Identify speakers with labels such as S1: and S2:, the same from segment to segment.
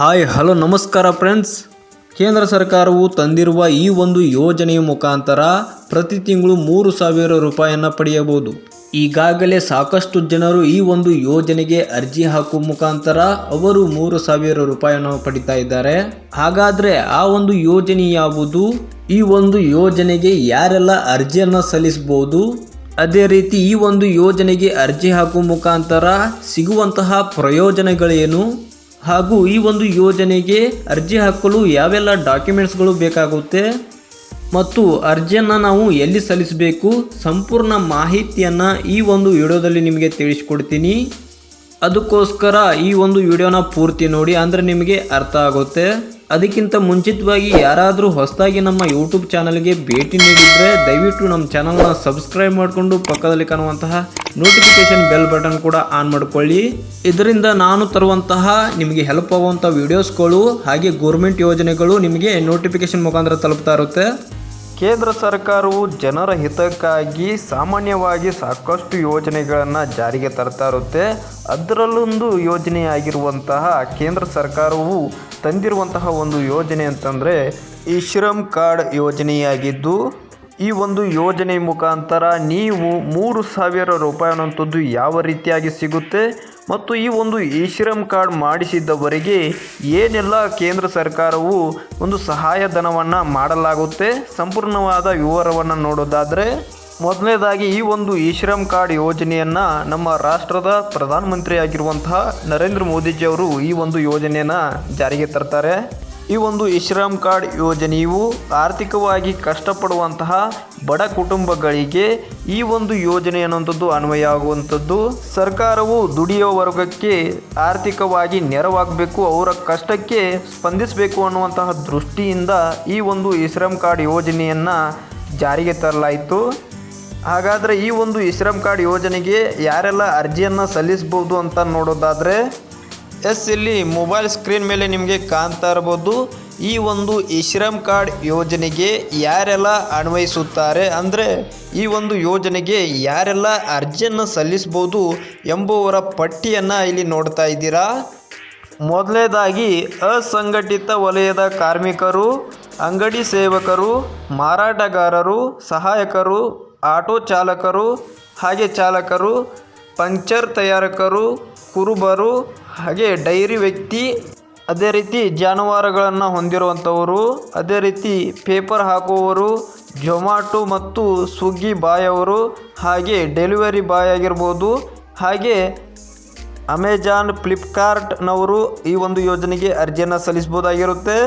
S1: Hi, hello, ನಮಸ್ಕಾರ friends ಕೇಂದ್ರ ಸರ್ಕಾರವು ತಂದಿರುವ ಈ ಒಂದು ಯೋಜನೆಯ ಮುಖಾಂತರ ಪ್ರತಿ ತಿಂಗಳು ಮೂರು ಸಾವಿರ ರೂಪಾಯಿಯನ್ನು ಪಡೆಯಬಹುದು. ಈಗಾಗಲೇ ಸಾಕಷ್ಟು ಜನರು ಈ ಒಂದು ಯೋಜನೆಗೆ ಅರ್ಜಿ ಹಾಕುವ ಮುಖಾಂತರ ಅವರು ಮೂರು ಸಾವಿರ ರೂಪಾಯಿಯನ್ನು ಪಡಿತಾ ಇದ್ದಾರೆ. ಹಾಗಾದರೆ ಆ ಒಂದು ಯೋಜನೆ ಯಾವುದು? ಈ ಒಂದು ಯೋಜನೆಗೆ ಯಾರೆಲ್ಲ ಅರ್ಜಿಯನ್ನು ಸಲ್ಲಿಸಬಹುದು? ಅದೇ ರೀತಿ ಈ ಒಂದು ಯೋಜನೆಗೆ ಅರ್ಜಿ ಹಾಕುವ ಮುಖಾಂತರ ಸಿಗುವಂತಹ ಪ್ರಯೋಜನಗಳೇನು? ಹಾಗೂ ಈ ಒಂದು ಯೋಜನೆಗೆ ಅರ್ಜಿ ಹಾಕಲು ಯಾವೆಲ್ಲ ಡಾಕ್ಯುಮೆಂಟ್ಸ್ಗಳು ಬೇಕಾಗುತ್ತೆ? ಮತ್ತು ಅರ್ಜಿಯನ್ನು ನಾವು ಎಲ್ಲಿ ಸಲ್ಲಿಸಬೇಕು? ಸಂಪೂರ್ಣ ಮಾಹಿತಿಯನ್ನು ಈ ಒಂದು ವಿಡಿಯೋದಲ್ಲಿ ನಿಮಗೆ ತಿಳಿಸ್ಕೊಡ್ತೀನಿ. ಅದಕ್ಕೋಸ್ಕರ ಈ ಒಂದು ವಿಡಿಯೋನ ಪೂರ್ತಿ ನೋಡಿ, ಅಂದರೆ ನಿಮಗೆ ಅರ್ಥ ಆಗುತ್ತೆ. ಅದಕ್ಕಿಂತ ಮುಂಚಿತವಾಗಿ ಯಾರಾದರೂ ಹೊಸದಾಗಿ ನಮ್ಮ ಯೂಟ್ಯೂಬ್ ಚಾನಲ್ಗೆ ಭೇಟಿ ನೀಡಿದರೆ ದಯವಿಟ್ಟು ನಮ್ಮ ಚಾನಲ್ನ ಸಬ್ಸ್ಕ್ರೈಬ್ ಮಾಡಿಕೊಂಡು ಪಕ್ಕದಲ್ಲಿ ಕಾಣುವಂತಹ ನೋಟಿಫಿಕೇಷನ್ ಬೆಲ್ ಬಟನ್ ಕೂಡ ಆನ್ ಮಾಡಿಕೊಳ್ಳಿ. ಇದರಿಂದ ನಾನು ತರುವಂತಹ ನಿಮಗೆ ಹೆಲ್ಪ್ ಆಗುವಂಥ ವೀಡಿಯೋಸ್ಗಳು ಹಾಗೆ ಗೋರ್ಮೆಂಟ್ ಯೋಜನೆಗಳು ನಿಮಗೆ ನೋಟಿಫಿಕೇಷನ್ ಮುಖಾಂತರ ತಲುಪ್ತಾ ಇರುತ್ತೆ. ಕೇಂದ್ರ ಸರ್ಕಾರವು ಜನರ ಹಿತಕ್ಕಾಗಿ ಸಾಮಾನ್ಯವಾಗಿ ಸಾಕಷ್ಟು ಯೋಜನೆಗಳನ್ನು ಜಾರಿಗೆ ತರ್ತಾ ಇರುತ್ತೆ. ಅದರಲ್ಲೊಂದು ಯೋಜನೆಯಾಗಿರುವಂತಹ ಕೇಂದ್ರ ಸರ್ಕಾರವು ತಂದಿರುವಂತಹ ಒಂದು ಯೋಜನೆ ಅಂತಂದರೆ ಈ ಶ್ರಮ್ ಕಾರ್ಡ್ ಯೋಜನೆಯಾಗಿದ್ದು ಈ ಒಂದು ಯೋಜನೆ ಮುಖಾಂತರ ನೀವು ಮೂರು ಸಾವಿರ ರೂಪಾಯಿ ಅನ್ನುವಂಥದ್ದು ಯಾವ ರೀತಿಯಾಗಿ ಸಿಗುತ್ತೆ ಮತ್ತು ಈ ಒಂದು ಇ ಶ್ರಮ್ ಕಾರ್ಡ್ ಮಾಡಿಸಿದ್ದವರಿಗೆ ಏನೆಲ್ಲ ಕೇಂದ್ರ ಸರ್ಕಾರವು ಒಂದು ಸಹಾಯಧನವನ್ನು ಮಾಡಲಾಗುತ್ತೆ? ಸಂಪೂರ್ಣವಾದ ವಿವರವನ್ನು ನೋಡೋದಾದರೆ, ಮೊದಲನೇದಾಗಿ ಈ ಒಂದು ಇ ಶ್ರಮ್ ಕಾರ್ಡ್ ಯೋಜನೆಯನ್ನು ನಮ್ಮ ರಾಷ್ಟ್ರದ ಪ್ರಧಾನಮಂತ್ರಿ ಆಗಿರುವಂತಹ ನರೇಂದ್ರ ಮೋದಿಜಿಯವರು ಈ ಒಂದು ಯೋಜನೆಯನ್ನು ಜಾರಿಗೆ ತರ್ತಾರೆ. ಈ ಒಂದು ಇಶ್ರಾಮ್ ಕಾರ್ಡ್ ಯೋಜನೆಯು ಆರ್ಥಿಕವಾಗಿ ಕಷ್ಟಪಡುವಂತಹ ಬಡ ಕುಟುಂಬಗಳಿಗೆ ಈ ಒಂದು ಯೋಜನೆ ಅನ್ನುವಂಥದ್ದು ಅನ್ವಯ ಆಗುವಂಥದ್ದು ಸರ್ಕಾರವು ದುಡಿಯುವ ವರ್ಗಕ್ಕೆ ಆರ್ಥಿಕವಾಗಿ ನೆರವಾಗಬೇಕು, ಅವರ ಕಷ್ಟಕ್ಕೆ ಸ್ಪಂದಿಸಬೇಕು ಅನ್ನುವಂತಹ ದೃಷ್ಟಿಯಿಂದ ಈ ಒಂದು ಇಶ್ರಮ್ ಕಾರ್ಡ್ ಯೋಜನೆಯನ್ನು ಜಾರಿಗೆ ತರಲಾಯಿತು. ಹಾಗಾದರೆ ಈ ಒಂದು ಇಶ್ರಮ್ ಕಾರ್ಡ್ ಯೋಜನೆಗೆ ಯಾರೆಲ್ಲ ಅರ್ಜಿಯನ್ನು ಸಲ್ಲಿಸ್ಬೋದು ಅಂತ ನೋಡೋದಾದರೆ ಎಸ್, ಇಲ್ಲಿ ಮೊಬೈಲ್ ಸ್ಕ್ರೀನ್ ಮೇಲೆ ನಿಮಗೆ ಕಾಣ್ತಾ ಇರ್ಬೋದು. ಈ ಒಂದು ಇಶ್ರಮ್ ಕಾರ್ಡ್ ಯೋಜನೆಗೆ ಯಾರೆಲ್ಲ ಅನ್ವಯಿಸುತ್ತಾರೆ ಅಂದರೆ, ಈ ಒಂದು ಯೋಜನೆಗೆ ಯಾರೆಲ್ಲ ಅರ್ಜಿಯನ್ನು ಸಲ್ಲಿಸ್ಬೋದು ಎಂಬುವರ ಪಟ್ಟಿಯನ್ನು ಇಲ್ಲಿ ನೋಡ್ತಾ ಇದ್ದೀರಾ. ಮೊದಲನೇದಾಗಿ ಅಸಂಘಟಿತ ವಲಯದ ಕಾರ್ಮಿಕರು, ಅಂಗಡಿ ಸೇವಕರು, ಮಾರಾಟಗಾರರು, ಸಹಾಯಕರು, ಆಟೋ ಚಾಲಕರು, ಹಾಗೆ ಚಾಲಕರು ಪಂಕ್ಚರ್ ತಯಾರಕರು, ಕುರುಬರು, ಹಾಗೆ ಡೈರಿ ವ್ಯಕ್ತಿ, ಅದೇ ರೀತಿ ಜಾನುವಾರುಗಳನ್ನು ಹೊಂದಿರುವಂಥವರು, ಅದೇ ರೀತಿ ಪೇಪರ್ ಹಾಕುವವರು, ಜೊಮ್ಯಾಟೊ ಮತ್ತು ಸ್ವಿಗ್ಗಿ ಬಾಯ್ ಅವರು ಹಾಗೆ ಡೆಲಿವರಿ ಬಾಯ್ ಆಗಿರ್ಬೋದು, ಹಾಗೆ ಅಮೆಜಾನ್, ಫ್ಲಿಪ್ಕಾರ್ಟ್ನವರು ಈ ಒಂದು ಯೋಜನೆಗೆ ಅರ್ಜಿಯನ್ನು ಸಲ್ಲಿಸ್ಬೋದಾಗಿರುತ್ತೆ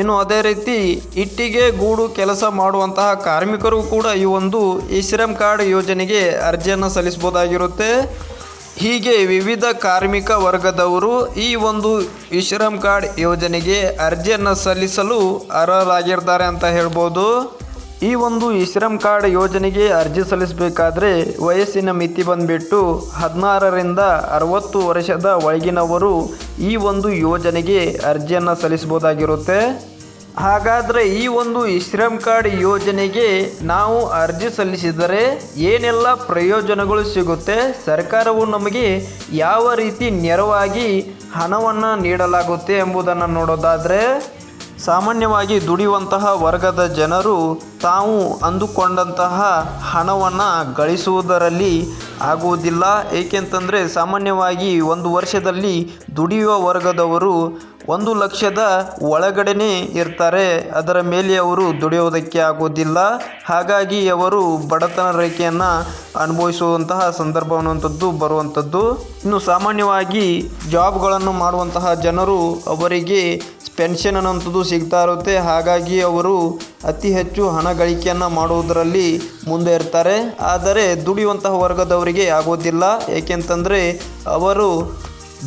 S1: ಇನ್ನು ಅದೇ ರೀತಿ ಇಟ್ಟಿಗೆ, ಗೂಡು ಕೆಲಸ ಮಾಡುವಂತಹ ಕಾರ್ಮಿಕರು ಕೂಡ ಈ ಒಂದು ಈ ಶ್ರಮ್ ಕಾರ್ಡ್ ಯೋಜನೆಗೆ ಅರ್ಜಿಯನ್ನು ಸಲ್ಲಿಸಬಹುದಾಗಿರುತ್ತೆ. ಹೀಗೆ ವಿವಿಧ ಕಾರ್ಮಿಕ ವರ್ಗದವರು ಈ ಒಂದು ಶ್ರಮ್ ಕಾರ್ಡ್ ಯೋಜನೆಗೆ ಅರ್ಜಿಯನ್ನು ಸಲ್ಲಿಸಲು ಅರ್ಹರಾಗಿರ್ತಾರೆ ಅಂತ ಹೇಳ್ಬೋದು. ಈ ಒಂದು ಈ ಕಾರ್ಡ್ ಯೋಜನೆಗೆ ಅರ್ಜಿ ಸಲ್ಲಿಸಬೇಕಾದ್ರೆ ವಯಸ್ಸಿನ ಮಿತಿ ಬಂದ್ಬಿಟ್ಟು ಹದಿನಾರರಿಂದ ಅರವತ್ತು ವರ್ಷದ ಒಳಗಿನವರು ಈ ಒಂದು ಯೋಜನೆಗೆ ಅರ್ಜಿಯನ್ನು ಸಲ್ಲಿಸ್ಬೋದಾಗಿರುತ್ತೆ ಹಾಗಾದರೆ ಈ ಒಂದು ಇಶ್ರಮ್ ಕಾರ್ಡ್ ಯೋಜನೆಗೆ ನಾವು ಅರ್ಜಿ ಸಲ್ಲಿಸಿದರೆ ಏನೆಲ್ಲ ಪ್ರಯೋಜನಗಳು ಸಿಗುತ್ತೆ? ಸರ್ಕಾರವು ನಮಗೆ ಯಾವ ರೀತಿ ನೆರವಾಗಿ ಹಣವನ್ನು ನೀಡಲಾಗುತ್ತೆ ಎಂಬುದನ್ನು ನೋಡೋದಾದರೆ ಸಾಮಾನ್ಯವಾಗಿ ದುಡಿಯುವಂತಹ ವರ್ಗದ ಜನರು ತಾವು ಅಂದುಕೊಂಡಂತಹ ಹಣವನ್ನು ಗಳಿಸುವುದರಲ್ಲಿ ಆಗುವುದಿಲ್ಲ. ಏಕೆಂತಂದರೆ ಸಾಮಾನ್ಯವಾಗಿ ಒಂದು ವರ್ಷದಲ್ಲಿ ದುಡಿಯುವ ವರ್ಗದವರು ಒಂದು ಲಕ್ಷದ ಒಳಗಡೆನೇ ಇರ್ತಾರೆ. ಅದರ ಮೇಲೆ ಅವರು ದುಡಿಯೋದಕ್ಕೆ ಆಗೋದಿಲ್ಲ ಹಾಗಾಗಿ ಅವರು ಬಡತನ ರೇಖೆಯನ್ನು ಅನುಭವಿಸುವಂತಹ ಸಂದರ್ಭ ಅನ್ನುವಂಥದ್ದು ಬರುವಂಥದ್ದು ಇನ್ನು ಸಾಮಾನ್ಯವಾಗಿ ಜಾಬ್ಗಳನ್ನು ಮಾಡುವಂತಹ ಜನರು ಅವರಿಗೆ ಪೆನ್ಷನ್ ಅನ್ನೋಂಥದ್ದು ಸಿಗ್ತಾ ಇರುತ್ತೆ. ಹಾಗಾಗಿ ಅವರು ಅತಿ ಹೆಚ್ಚು ಹಣ ಗಳಿಕೆಯನ್ನು ಮಾಡುವುದರಲ್ಲಿ ಮುಂದೆ ಇರ್ತಾರೆ. ಆದರೆ ದುಡಿಯುವಂತಹ ವರ್ಗದವರಿಗೆ ಆಗೋದಿಲ್ಲ. ಏಕೆಂತಂದರೆ ಅವರು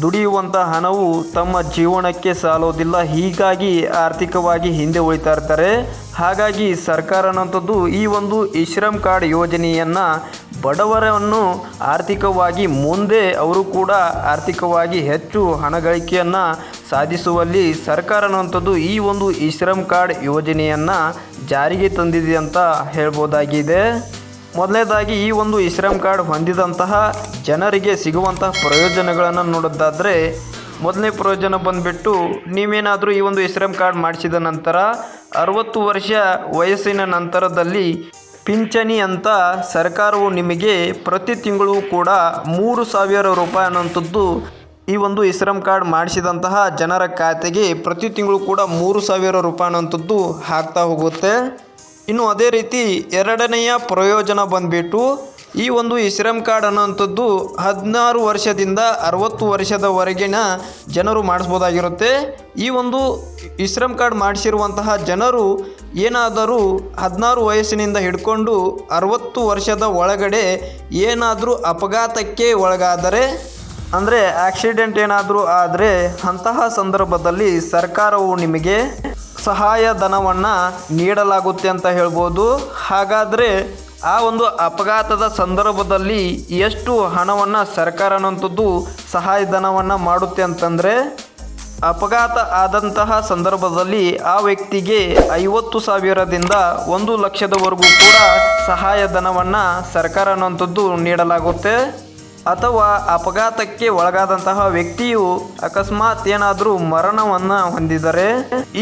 S1: ದುಡಿಯುವಂಥ ಹಣವು ತಮ್ಮ ಜೀವನಕ್ಕೆ ಸಾಲೋದಿಲ್ಲ. ಹೀಗಾಗಿ ಆರ್ಥಿಕವಾಗಿ ಹಿಂದೆ ಉಳಿತಾ ಇರ್ತಾರೆ. ಹಾಗಾಗಿ ಸರ್ಕಾರ ಅನ್ನೋಂಥದ್ದು ಈ ಒಂದು ಇಶ್ರಮ್ ಕಾರ್ಡ್ ಯೋಜನೆಯನ್ನು ಬಡವರನ್ನು ಆರ್ಥಿಕವಾಗಿ ಮುಂದೆ ಅವರು ಕೂಡ ಆರ್ಥಿಕವಾಗಿ ಹೆಚ್ಚು ಹಣ ಗಳಿಕೆಯನ್ನು ಸಾಧಿಸುವಲ್ಲಿ ಸರ್ಕಾರ ಅನ್ನುವಂಥದ್ದು ಈ ಒಂದು ಇಶ್ರಮ್ ಕಾರ್ಡ್ ಯೋಜನೆಯನ್ನು ಜಾರಿಗೆ ತಂದಿದೆ ಅಂತ ಹೇಳ್ಬೋದಾಗಿದೆ. ಮೊದಲನೇದಾಗಿ ಈ ಒಂದು ಇಶ್ರಮ್ ಕಾರ್ಡ್ ಹೊಂದಿದಂತಹ ಜನರಿಗೆ ಸಿಗುವಂತಹ ಪ್ರಯೋಜನಗಳನ್ನು ನೋಡೋದಾದರೆ, ಮೊದಲನೇ ಪ್ರಯೋಜನ ಬಂದುಬಿಟ್ಟು ನೀವೇನಾದರೂ ಈ ಒಂದು ಇಶ್ರಮ್ ಕಾರ್ಡ್ ಮಾಡಿಸಿದ ನಂತರ, ಅರವತ್ತು ವರ್ಷ ವಯಸ್ಸಿನ ನಂತರದಲ್ಲಿ ಪಿಂಚಣಿ ಅಂತ ಸರ್ಕಾರವು ನಿಮಗೆ ಪ್ರತಿ ತಿಂಗಳು ಕೂಡ ಮೂರು ಸಾವಿರ ರೂಪಾಯಿ ಅನ್ನೋಂಥದ್ದು ಈ ಒಂದು ಇಶ್ರಮ್ ಕಾರ್ಡ್ ಮಾಡಿಸಿದಂತಹ ಜನರ ಖಾತೆಗೆ ಪ್ರತಿ ತಿಂಗಳು ಕೂಡ ಮೂರು ಸಾವಿರ ರೂಪಾಯಿ ಅನ್ನೋಂಥದ್ದು ಹಾಕ್ತಾ ಹೋಗುತ್ತೆ. ಇನ್ನು ಅದೇ ರೀತಿ ಎರಡನೆಯ ಪ್ರಯೋಜನ ಬಂದ್ಬಿಟ್ಟು ಈ ಒಂದು ಇಶ್ರಮ್ ಕಾರ್ಡ್ ಅನ್ನೋಂಥದ್ದು ಹದಿನಾರು ವರ್ಷದಿಂದ ಅರವತ್ತು ವರ್ಷದವರೆಗಿನ ಜನರು ಮಾಡಿಸ್ಬೋದಾಗಿರುತ್ತೆ. ಈ ಒಂದು ಇಶ್ರಮ್ ಕಾರ್ಡ್ ಮಾಡಿಸಿರುವಂತಹ ಜನರು ಏನಾದರೂ ಹದಿನಾರು ವಯಸ್ಸಿನಿಂದ ಹಿಡ್ಕೊಂಡು ಅರವತ್ತು ವರ್ಷದ ಒಳಗಡೆ ಏನಾದರೂ ಅಪಘಾತಕ್ಕೆ ಒಳಗಾದರೆ, ಅಂದರೆ ಆಕ್ಸಿಡೆಂಟ್ ಏನಾದರೂ ಆದರೆ ಅಂತಹ ಸಂದರ್ಭದಲ್ಲಿ ಸರ್ಕಾರವು ನಿಮಗೆ ಸಹಾಯಧನವನ್ನು ನೀಡಲಾಗುತ್ತೆ ಅಂತ ಹೇಳ್ಬೋದು. ಹಾಗಾದರೆ ಆ ಒಂದು ಅಪಘಾತದ ಸಂದರ್ಭದಲ್ಲಿ ಎಷ್ಟು ಹಣವನ್ನು ಸರ್ಕಾರ ಅನ್ನೋಂಥದ್ದು ಸಹಾಯಧನವನ್ನು ಮಾಡುತ್ತೆ ಅಂತಂದರೆ, ಅಪಘಾತ ಆದಂತಹ ಸಂದರ್ಭದಲ್ಲಿ ಆ ವ್ಯಕ್ತಿಗೆ ಐವತ್ತು ಸಾವಿರದಿಂದ ಒಂದು ಲಕ್ಷದವರೆಗೂ ಕೂಡ ಸಹಾಯಧನವನ್ನು ಸರ್ಕಾರ ಅನ್ನುವಂಥದ್ದು ನೀಡಲಾಗುತ್ತೆ. ಅಥವಾ ಅಪಘಾತಕ್ಕೆ ಒಳಗಾದಂತಹ ವ್ಯಕ್ತಿಯು ಅಕಸ್ಮಾತ್ ಏನಾದರೂ ಮರಣವನ್ನು ಹೊಂದಿದರೆ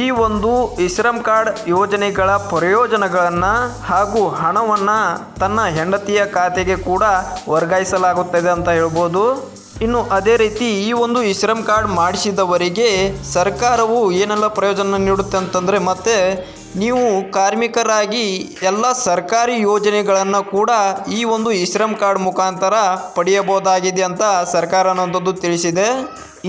S1: ಈ ಒಂದು ಇಶ್ರಮ್ ಕಾರ್ಡ್ ಯೋಜನೆಗಳ ಪ್ರಯೋಜನಗಳನ್ನು ಹಾಗೂ ಹಣವನ್ನು ತನ್ನ ಹೆಂಡತಿಯ ಖಾತೆಗೆ ಕೂಡ ವರ್ಗಾಯಿಸಲಾಗುತ್ತದೆ ಅಂತ ಹೇಳ್ಬೋದು. ಇನ್ನು ಅದೇ ರೀತಿ ಈ ಒಂದು ಇಶ್ರಮ್ ಕಾರ್ಡ್ ಮಾಡಿಸಿದವರಿಗೆ ಸರ್ಕಾರವು ಏನೆಲ್ಲ ಪ್ರಯೋಜನ ನೀಡುತ್ತೆ ಅಂತಂದರೆ ಮತ್ತೆ ನೀವು ಕಾರ್ಮಿಕರಾಗಿ ಎಲ್ಲ ಸರ್ಕಾರಿ ಯೋಜನೆಗಳನ್ನು ಕೂಡ ಈ ಒಂದು ಇಶ್ರಮ್ ಕಾರ್ಡ್ ಮುಖಾಂತರ ಪಡೆಯಬಹುದಾಗಿದೆ ಅಂತ ಸರ್ಕಾರ ಅನ್ನೋಂಥದ್ದು ತಿಳಿಸಿದೆ.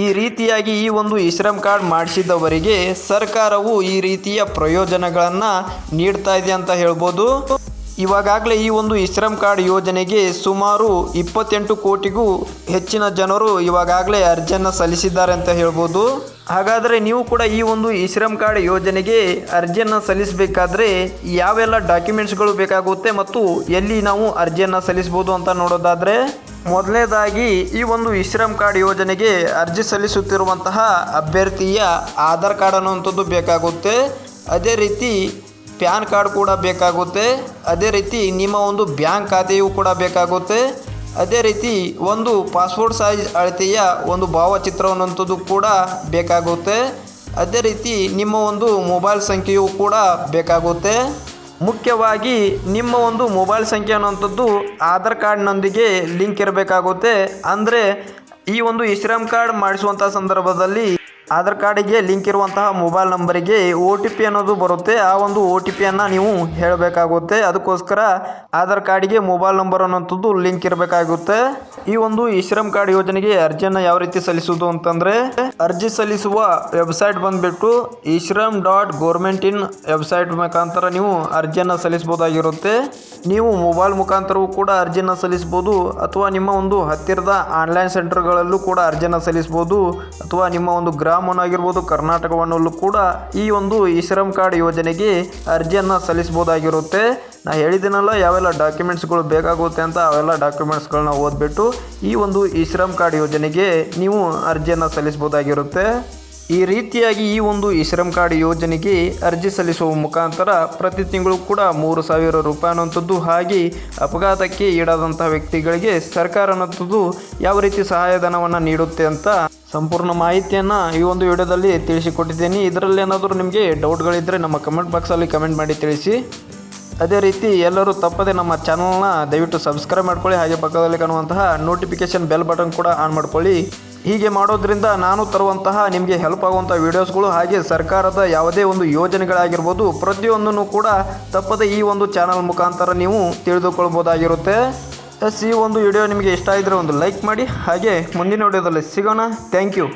S1: ಈ ರೀತಿಯಾಗಿ ಈ ಒಂದು ಇಶ್ರಮ್ ಕಾರ್ಡ್ ಮಾಡಿಸಿದವರಿಗೆ ಸರ್ಕಾರವು ಈ ರೀತಿಯ ಪ್ರಯೋಜನಗಳನ್ನು ನೀಡ್ತಾ ಇದೆ ಅಂತ ಹೇಳ್ಬೋದು. ಇವಾಗಲೇ ಈ ಒಂದು ಇಶ್ರಮ್ ಕಾರ್ಡ್ ಯೋಜನೆಗೆ ಸುಮಾರು ಇಪ್ಪತ್ತೆಂಟು ಕೋಟಿಗೂ ಹೆಚ್ಚಿನ ಜನರು ಇವಾಗಲೇ ಅರ್ಜಿಯನ್ನು ಸಲ್ಲಿಸಿದ್ದಾರೆ ಅಂತ ಹೇಳ್ಬೋದು. ಹಾಗಾದರೆ ನೀವು ಕೂಡ ಈ ಒಂದು ಇಶ್ರಮ್ ಕಾರ್ಡ್ ಯೋಜನೆಗೆ ಅರ್ಜಿಯನ್ನು ಸಲ್ಲಿಸಬೇಕಾದ್ರೆ ಯಾವೆಲ್ಲ ಡಾಕ್ಯುಮೆಂಟ್ಸ್ಗಳು ಬೇಕಾಗುತ್ತೆ ಮತ್ತು ಎಲ್ಲಿ ನಾವು ಅರ್ಜಿಯನ್ನು ಸಲ್ಲಿಸ್ಬೋದು ಅಂತ ನೋಡೋದಾದರೆ ಮೊದಲನೇದಾಗಿ ಈ ಒಂದು ಇಶ್ರಮ್ ಕಾರ್ಡ್ ಯೋಜನೆಗೆ ಅರ್ಜಿ ಸಲ್ಲಿಸುತ್ತಿರುವಂತಹ ಅಭ್ಯರ್ಥಿಯ ಆಧಾರ್ ಕಾರ್ಡ್ ಅನ್ನುವಂಥದ್ದು ಬೇಕಾಗುತ್ತೆ. ಅದೇ ರೀತಿ ಪ್ಯಾನ್ ಕಾರ್ಡ್ ಕೂಡ ಬೇಕಾಗುತ್ತೆ. ಅದೇ ರೀತಿ ನಿಮ್ಮ ಒಂದು ಬ್ಯಾಂಕ್ ಖಾತೆಯೂ ಕೂಡ ಬೇಕಾಗುತ್ತೆ. ಅದೇ ರೀತಿ ಒಂದು ಪಾಸ್ಪೋರ್ಟ್ ಸೈಜ್ ಅಳತೆಯ ಒಂದು ಭಾವಚಿತ್ರವನ್ನಂಥದ್ದು ಕೂಡ ಬೇಕಾಗುತ್ತೆ. ಅದೇ ರೀತಿ ನಿಮ್ಮ ಒಂದು ಮೊಬೈಲ್ ಸಂಖ್ಯೆಯೂ ಕೂಡ ಬೇಕಾಗುತ್ತೆ. ಮುಖ್ಯವಾಗಿ ನಿಮ್ಮ ಒಂದು ಮೊಬೈಲ್ ಸಂಖ್ಯೆ ಅನ್ನುವಂಥದ್ದು ಆಧಾರ್ ಕಾರ್ಡ್ನೊಂದಿಗೆ ಲಿಂಕ್ ಇರಬೇಕಾಗುತ್ತೆ. ಅಂದರೆ ಈ ಒಂದು ಇಶ್ರಮ್ ಕಾರ್ಡ್ ಮಾಡಿಸುವಂಥ ಸಂದರ್ಭದಲ್ಲಿ ಆಧಾರ್ ಕಾರ್ಡಿಗೆ ಲಿಂಕ್ ಇರುವಂತಹ ಮೊಬೈಲ್ ನಂಬರಿಗೆ ಒ ಟಿ ಪಿ ಅನ್ನೋದು ಬರುತ್ತೆ. ಆ ಒಂದು ಒ ಟಿ ಪಿಯನ್ನು ನೀವು ಹೇಳಬೇಕಾಗುತ್ತೆ. ಅದಕ್ಕೋಸ್ಕರ ಆಧಾರ್ ಕಾರ್ಡಿಗೆ ಮೊಬೈಲ್ ನಂಬರ್ ಅನ್ನೋಂಥದ್ದು ಲಿಂಕ್ ಇರಬೇಕಾಗುತ್ತೆ. ಈ ಒಂದು ಇಶ್ರಮ್ ಕಾರ್ಡ್ ಯೋಜನೆಗೆ ಅರ್ಜಿಯನ್ನು ಯಾವ ರೀತಿ ಸಲ್ಲಿಸುವುದು ಅಂತಂದರೆ, ಅರ್ಜಿ ಸಲ್ಲಿಸುವ ವೆಬ್ಸೈಟ್ ಬಂದುಬಿಟ್ಟು eShram dot government in website ಮುಖಾಂತರ ನೀವು ಅರ್ಜಿಯನ್ನು ಸಲ್ಲಿಸಬಹುದಾಗಿರುತ್ತೆ. ನೀವು ಮೊಬೈಲ್ ಮುಖಾಂತರವೂ ಕೂಡ ಅರ್ಜಿಯನ್ನು ಸಲ್ಲಿಸ್ಬೋದು ಅಥವಾ ನಿಮ್ಮ ಒಂದು ಹತ್ತಿರದ ಆನ್ಲೈನ್ ಸೆಂಟರ್ಗಳಲ್ಲೂ ಕೂಡ ಅರ್ಜಿಯನ್ನು ಸಲ್ಲಿಸ್ಬೋದು ಅಥವಾ ನಿಮ್ಮ ಒಂದು ಗ್ರಾಮವನ್ನು ಆಗಿರ್ಬೋದು ಕರ್ನಾಟಕವನ್ನಲ್ಲೂ ಕೂಡ ಈ ಒಂದು ಈ ಶ್ರಮ್ ಕಾರ್ಡ್ ಯೋಜನೆಗೆ ಅರ್ಜಿಯನ್ನು ಸಲ್ಲಿಸ್ಬೋದಾಗಿರುತ್ತೆ ನಾ ಹೇಳಿದ್ದೀನಲ್ಲ ಯಾವೆಲ್ಲ ಡಾಕ್ಯುಮೆಂಟ್ಸ್ಗಳು ಬೇಕಾಗುತ್ತೆ ಅಂತ ಅವೆಲ್ಲ ಡಾಕ್ಯುಮೆಂಟ್ಸ್ಗಳನ್ನ ಓದ್ಬಿಟ್ಟು ಈ ಒಂದು ಈ ಶ್ರಮ್ ಕಾರ್ಡ್ ಯೋಜನೆಗೆ ನೀವು ಅರ್ಜಿಯನ್ನು ಸಲ್ಲಿಸ್ಬೋದಾಗಿರುತ್ತೆ ಈ ರೀತಿಯಾಗಿ ಈ ಒಂದು ಈ ಶ್ರಮ್ ಕಾರ್ಡ್ ಯೋಜನೆಗೆ ಅರ್ಜಿ ಸಲ್ಲಿಸುವ ಮುಖಾಂತರ ಪ್ರತಿ ತಿಂಗಳು ಕೂಡ ಮೂರು ಸಾವಿರ ರೂಪಾಯಿ ಅನ್ನುವಂಥದ್ದು ಹಾಗೆ ಅಪಘಾತಕ್ಕೆ ಈಡಾದಂಥ ವ್ಯಕ್ತಿಗಳಿಗೆ ಸರ್ಕಾರ ಅನ್ನೋಂಥದ್ದು ಯಾವ ರೀತಿ ಸಹಾಯಧನವನ್ನು ನೀಡುತ್ತೆ ಅಂತ ಸಂಪೂರ್ಣ ಮಾಹಿತಿಯನ್ನು ಈ ಒಂದು ವಿಡಿಯೋದಲ್ಲಿ ತಿಳಿಸಿಕೊಟ್ಟಿದ್ದೀನಿ. ಇದರಲ್ಲಿ ಏನಾದರೂ ನಿಮಗೆ ಡೌಟ್ಗಳಿದ್ದರೆ ನಮ್ಮ ಕಮೆಂಟ್ ಬಾಕ್ಸಲ್ಲಿ ಕಮೆಂಟ್ ಮಾಡಿ ತಿಳಿಸಿ. ಅದೇ ರೀತಿ ಎಲ್ಲರೂ ತಪ್ಪದೆ ನಮ್ಮ ಚಾನಲ್ನ ದಯವಿಟ್ಟು ಸಬ್ಸ್ಕ್ರೈಬ್ ಮಾಡ್ಕೊಳ್ಳಿ, ಹಾಗೆ ಪಕ್ಕದಲ್ಲಿ ಕಾಣುವಂತಹ ನೋಟಿಫಿಕೇಶನ್ ಬೆಲ್ ಬಟನ್ ಕೂಡ ಆನ್ ಮಾಡ್ಕೊಳ್ಳಿ. ಹೀಗೆ ಮಾಡೋದ್ರಿಂದ ನಾನು ತರುವಂತಹ ನಿಮಗೆ ಹೆಲ್ಪ್ ಆಗುವಂಥ ವೀಡಿಯೋಸ್ಗಳು ಹಾಗೆ ಸರ್ಕಾರದ ಯಾವುದೇ ಒಂದು ಯೋಜನೆಗಳಾಗಿರ್ಬೋದು, ಪ್ರತಿಯೊಂದನ್ನು ಕೂಡ ತಪ್ಪದೆ ಈ ಒಂದು ಚಾನಲ್ ಮುಖಾಂತರ ನೀವು ತಿಳಿದುಕೊಳ್ಬೋದಾಗಿರುತ್ತೆ. ಎಸ್, ಈ ಒಂದು ವಿಡಿಯೋ ನಿಮಗೆ ಇಷ್ಟ ಆಗಿದ್ರೆ ಒಂದು ಲೈಕ್ ಮಾಡಿ, ಹಾಗೆ ಮುಂದಿನ ವಿಡಿಯೋದಲ್ಲಿ ಸಿಗೋಣ. Thank you.